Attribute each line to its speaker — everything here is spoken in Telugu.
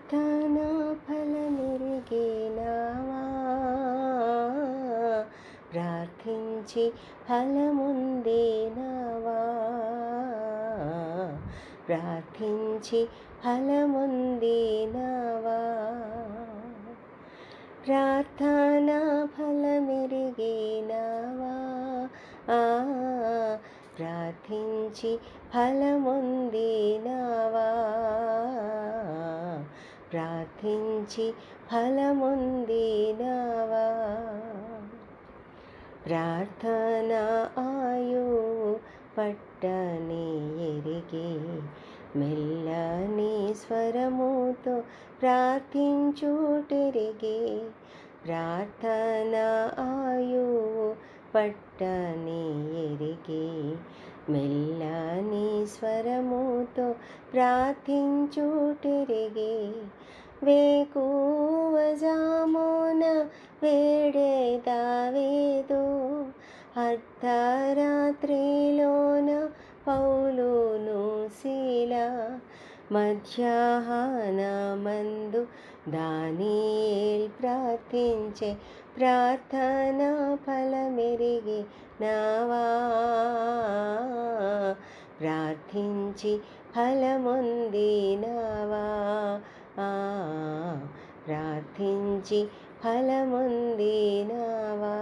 Speaker 1: ప్రార్థనా ఫలమెరిగినావా ప్రార్థించి ఫలముందేనావా ప్రార్థించి ఫలముందేనావా ప్రార్థనా ఫలమెరిగినావా ఆ ప్రార్థించి ఫలముందేనా ప్రార్థించి ఫలముందేనావా ప్రార్థన ఆయు పట్టని ఎరిగి మెల్లని స్వరముతో ప్రార్థించుటెరిగి. ప్రార్థన ఆయు పట్టని ఎరిగి మెల్లని స్వరముతో ప్రార్థించుటెరిగి వేకువజామున వేడేదావేదో అర్ధరాత్రిలోన పౌలును శీల మధ్యాహ్నమందు దానియేల్ ప్రార్థించే ప్రార్థన ఫలమెరిగి నావా మంచి ఫలముందినావా ప్రార్థించి ఫలముందినావా